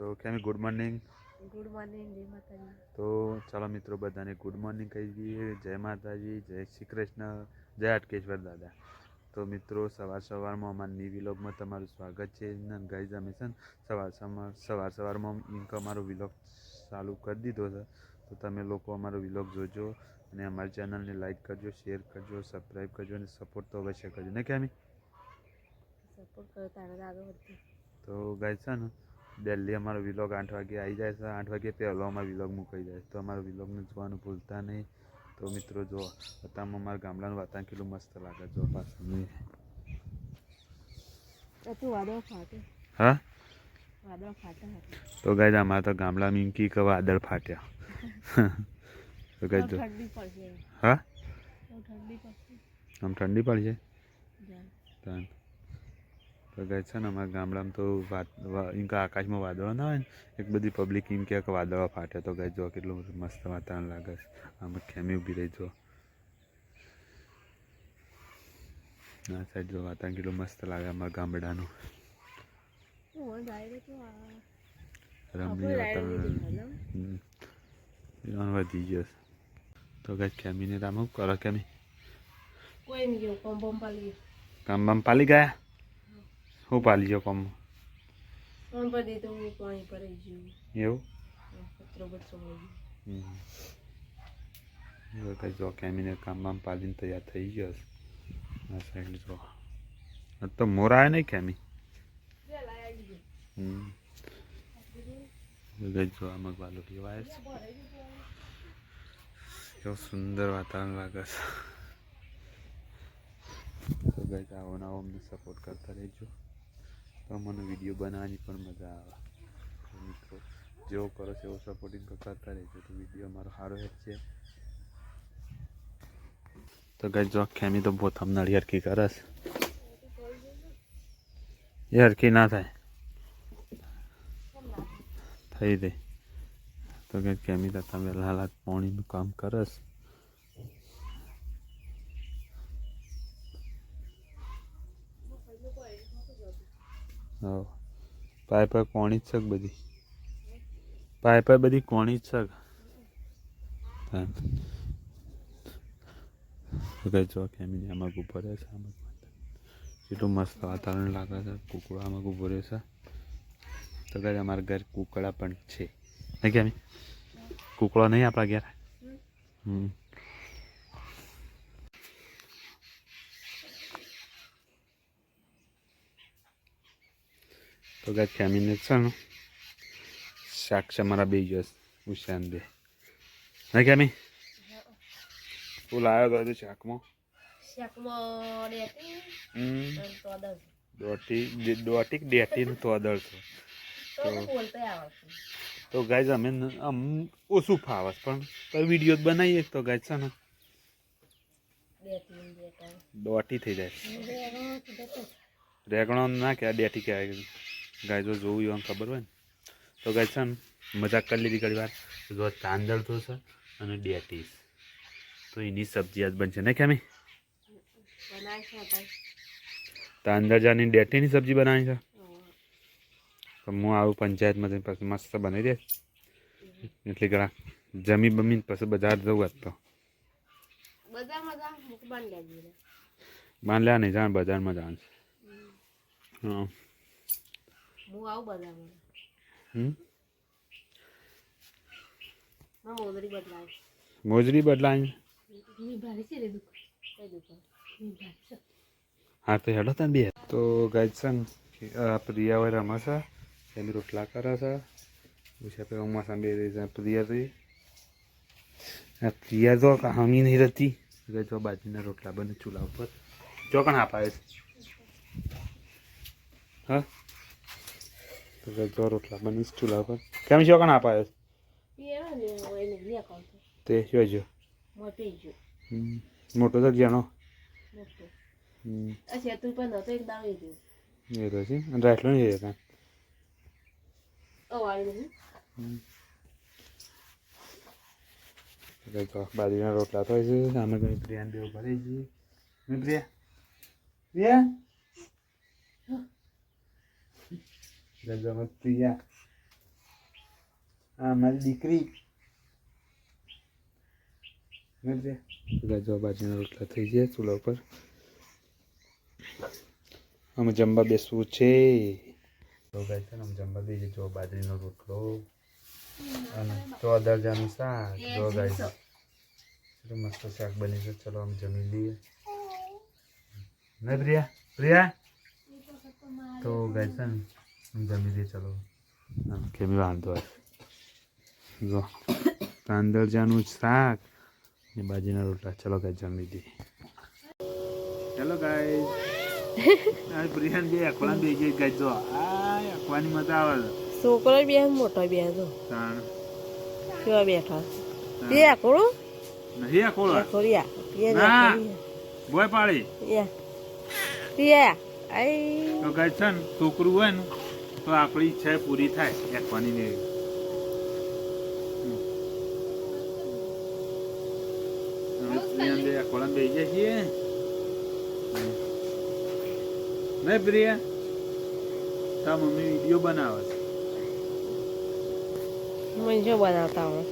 તો કેમ good morning? Good morning જય માતાજી. તો ચાલો મિત્રો બધાને ગુડ મોર્નિંગ કહી દઈએ. જય માતાજી જય શ્રી કૃષ્ણ જય અટકેશ્વર દાદા. તો મિત્રો સવાર સવારમાં અમારા ની વિલોગમાં તમારું સ્વાગત છે. ગાઈઝ અમે છે સવાર સવાર સવાર સવારમાં ઇન્ક અમારો વિલોગ ચાલુ કરી દીધો છે. તો તમે લોકો અમારો વિલોગ જોજો અને અમારી ચેનલને લાઈક કરજો શેર કરજો સબસ્ક્રાઈબ કરજો અને સપોર્ટ તો અવશ્ય કરજો. ને કેમી સપોર્ટ કરો તારે આગળ તો ગાઈઝ છે ને દિલ્હી અમારો વિલોગ આઠ વાગે આવી જાય છે. આઠ વાગે પહેલો અમારો વિલોગ મૂકાઈ જાય તો અમારો વિલોગને જોવાનું ભૂલતા નહીં. તો મિત્રો જો અત્યારમાં અમારા ગામડાનું વાતાવરણ કેટલું મસ્ત લાગે જો ફાટે. હા? તો ગાય અમારા તો ગામડા એમ કી વાદળ ફાટ્યા. તો પડશે. હા? બહુ ઠંડી પડશે. છે તો ગાઈઝ છે ને અમારા ગામડામાં તો વાત એમ કે આકાશમાં વાદળો ના હોય ને એક બધી પબ્લિક એમ કે વાદળો ફાટે. તો ગાઈઝ જો કેટલું મસ્ત વાતાવરણ લાગે છે. આમ ખેમી ઊભી રહી જો ના સાઈડ જો વાતાવરણ કેટલું મસ્ત લાગે અમારા ગામડાનું. રમણીય વાતાવરણ. વધી ગયો તો ગાઈઝ ખેમીને રામ કરો ખેમી? કામ બામ પાલી ગયા? શું પાલી ગયો કામ હું પાણી પર ગયું. એવું? પત્રો બત્રો મળી કઈ જો કેમીને કામમાં પાલીને તૈયાર થઈ ગયો આ સાઈડ જો. તો મોર આવે નહીં કેમી? હમ. હવે જો આમાં વાલો લેવાય છે. કેવું સુંદર વાતાવરણ લાગે છે. તો ગઈ આવો ને આવો અમને સપોર્ટ કરતા રહેજો. તો મને વીડિયો બનાવવાની પણ મજા આવે. મિત્રો, જેવો કરો છો એવો સપોર્ટિંગ કરતા રહેજો. તો વીડિયો અમારો સારો છે. તો ગાઈ જો ખેમી તો બહુ થમનાળી હરકી કરસ યારકી ના થાય. થઈ દે. તો કે કેમી તો તમે લાલા પાણીનું કામ કરસ હા પાઇપ કોણી જ છે કે બધી? પાઇપ બધી કોણી જ કઈ જો કેમી આમાં ઊભો રહે છે આમાં એટલું મસ્ત વાતાવરણ લાગે છે કુકડો આમાં ઊભો રહે છે. તો કઈ અમારા ઘર કુકડા પણ છે. નહીં? કેમી કુકડો નહીં આપણા ઘેર? હમ. તો ગાય કેમીને છે ને શાક છે મારા બે જસ હુસેન બે નહીં કેમી તું લાવ્યો તો શાકમાં શાકમાં દસ દોટી દોટી ડેટી ને તો અદળ તો ગાય અમે આમ ઓછું ફાવસ પણ તો વીડિયો બનાવીએ તો ગાય છે ને દોટી થઈ જાય રેગણો ના કહેવાય ડેટી કહેવાય ગાય જો જોવું એવું ખબર હોય ને તો ગાય છે ને મજાક કરી લીધી ઘણી વાર. જો તાંદળ તો છે અને ડેટી તો એની સબ્જી આજ બનશે. ને કેમી બનાવી તાંદળ જાની ડેટીની સબ્જી બનાવી છે? તો હું આવું પંચાયતમાં પછી મસ્ત બનાવી દે એટલે ઘણા. જમી બમીને પછી બજાર જવું આજ તો. બધા મજા બાંધ લ્યા નહીં જાણ બજારમાં જાણ હા. હું આવું બધામાં હમ? મોજરી બદલાય. મોજરી છે હા તો હેડો તને બે. તો ગાય છે આ પ્રિયા હોય રમે છે. એની રોટલા કરે છે. પૂછ્યા પે ઉમા બે રહી છે પ્રિયા થઈ આ પ્રિયા તો હમી નહીં રહેતી. જો બાજરીના રોટલા બને ચૂલા ઉપર. ચોકણ આપાય છે? હા? જો રોટલા બની છે ચૂલા ઉપર કેમ આપાય છે કોણ તે જોજો મોટી તો જાણો દાવી એ તો છે અને રાટલો નહીં જતા બાજરીના રોટલા તો છે સામે કઈ પ્રિયાને બેવ ભરી જઈએ પ્રિયા પ્રિયા ગજામાં પ્રિયા આ મારી દીકરી જો બાજરીના રોટલા થઈ ગયા ચૂલા ઉપર અમે જમવા બેસવું છે તો ગાય છે આમ અમે જમવા બેસીએ જો બાજરીનો રોટલો અને ચોદર દરજાનું શાક જો ગાય એટલું મસ્ત શાક બની છે ચલો અમે જમી લઈએ ને પ્રિયા પ્રિયા તો ગાય છે જમી દે ચલો આમ કેમી વાંધો હશે જો તાંદળજાનું શાક ને બાજીના રોટલા. ચલો કે જમી દે ચલો ગાય આ પ્રિયાન બે અકવાન બે ગઈ ગાય જો આ અકવાની મજા આવે છોકરો બે મોટો બે જો. તાણ. કેવા બેઠા? બે અકોળો નહીં અકોળો બે ના. બોય પાડી. યા પિયા આઈ. તો ગાય છે ને છોકરું હોય ને તો આપણી ઈચ્છા પૂરી થાય એકવાની ને બે બે ગયા છીએ નહીં પ્રિયા મમ્મી વીડિયો બનાવે છે. બનાવતા હું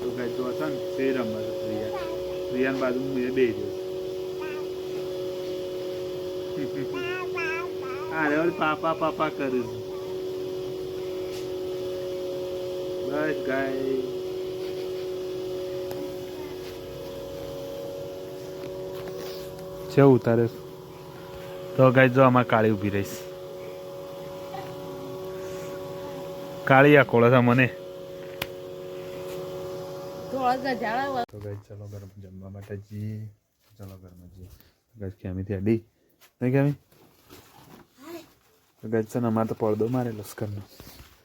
તો કઈ તો હતા ને તે રમવા છે પ્રિયા. પ્રિયાની બાજુ મેં બે અરે ઓલી પાપા પાપા કરું બસ ગાય. છે ઉતારે. તો ગાય જો આમાં કાળી ઊભી રહીશ. કાળી આ કોળા છે મને. તો ગાય ચલો ગરમ જમવા માટે જી ચલો ગાય કે અમે ત્યાં અડી નહીં કેમી તો ગાઈ છે ને અમારે તો પડદો મારે લશ્કરનો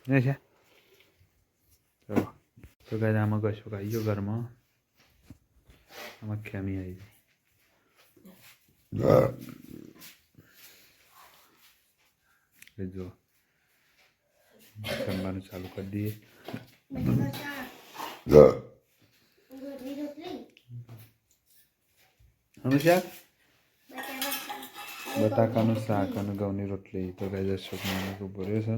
એ છે ચલો તો ગાઈ આમાં કશું આવી ગયો ઘરમાં આમાં ખેમી આવી જાય જો જમવાનું ચાલુ કરી દઈએ હનું શાક બટાકાનું શાક અને ઘઉંની રોટલી તો કઈ જશો ખૂબ ભર્યો છે.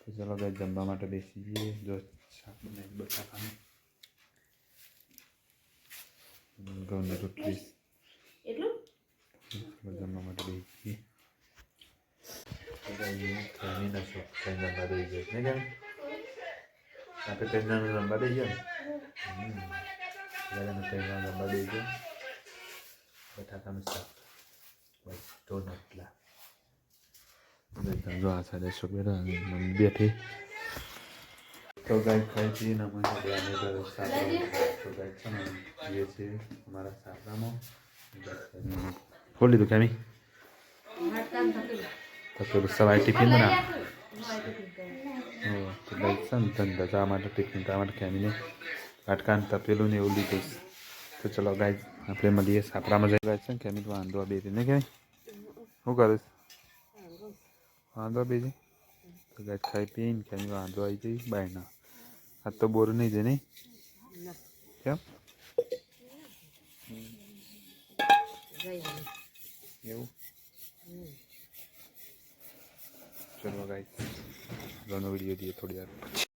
તો ચલો કઈ જમવા માટે બેસી જઈએ. જો શાક બનાવી બટાકાનું. ઘઉંની રોટલી. જમવા માટે બેસી જઈએ ખાઈ જમવા દઈ જાય આપણે કઈ નાનું જમવા દઈ જાય ને. બધાને પહેલા નંબર દેજો બટાકાનું શાક તો નટલા જો આ સાડે શોક બેઠા તો ગાય ખાઈ પી ને અમે તો ગાય છે ને જઈએ છીએ અમારા સાપરામાં ખોલી દીધું કેમી તો સવારે ટિફિન બના તો ગાય છે ને ધંધા માટે ટિફિન માટે કેમીને કાટકાન તપેલું ને એવું લીધું છે. તો ચલો ગાય આપણે મળીએ સાપરામાં જઈ ગાય છે ને કેમી વાંધો બે ને કે શું કરે છે? વાંધો બીજી તો ગાય ખાઈ પીને કેમી વાંધો આવી જઈ બાયના આ તો બોરું નહીં જાય નહીં કેમ? એવું? ચલો ગાય ઘણો વીડિયો દઈએ થોડી વાર. પછી